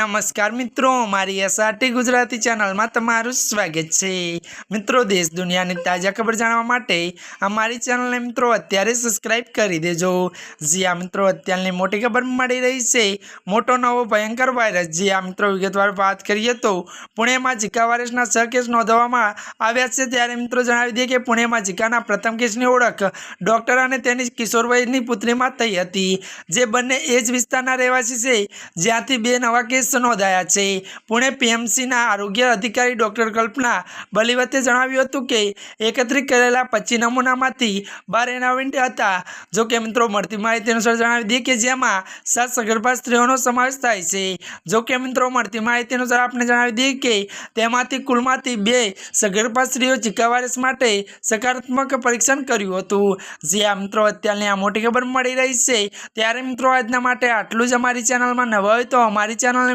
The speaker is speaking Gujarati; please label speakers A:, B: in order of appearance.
A: નમસ્કાર મિત્રો, મારી એસઆરટી ગુજરાતી ચેનલમાં તમારું સ્વાગત છે. મિત્રો, દેશ દુનિયાની તાજા ખબર જાણવા માટે અમારી ચેનલને મિત્રો અત્યારે સબસ્ક્રાઈબ કરી દેજો. જી આ મિત્રો, અત્યારની મોટી ખબર મળી રહી છે. મોટો નવો ભયંકર વાયરસ જી આ મિત્રો, વિગતવાર વાત કરીએ તો પુણેમાં ઝીકા વાયરસના છ કેસ નોંધવામાં આવ્યા છે. ત્યારે મિત્રો જણાવી દઈએ કે પુણેમાં ઝીકાના પ્રથમ કેસની ઓળખ ડૉક્ટર અને તેની કિશોરભાઈની પુત્રીમાં થઈ હતી. જે બંને એ જ વિસ્તારના રહેવાસી છે. જ્યાંથી બે નવા કેસ નોંધાયા છે. પુણે પીએમસીના આરોગ્ય અધિકારી ડૉક્ટર કલ્પના બલિવતે જણાવ્યું હતું કે, એકત્રિત કરેલા પચીસ નમૂનામાંથી બાર એનાવેન્ટ હતા. જો કે મિત્રો, મળતી માહિતી અનુસાર જણાવી દઈએ કે જેમાં સાત સગર્ભા સ્ત્રીઓનો સમાવેશ થાય છે. જો કે મિત્રો, મળતી માહિતી અનુસાર આપણે જણાવી દઈએ કે, તેમાંથી કુલમાંથી બે સગર્ભા સ્ત્રીઓ વાયરસ માટે સકારાત્મક પરીક્ષણ કર્યું હતું. જે આ મિત્રો અત્યારની આ મોટી ખબર મળી રહી છે. ત્યારે મિત્રો, આજના માટે આટલું જ અમારી ચેનલમાં નવા હોય તો અમારી ચેનલને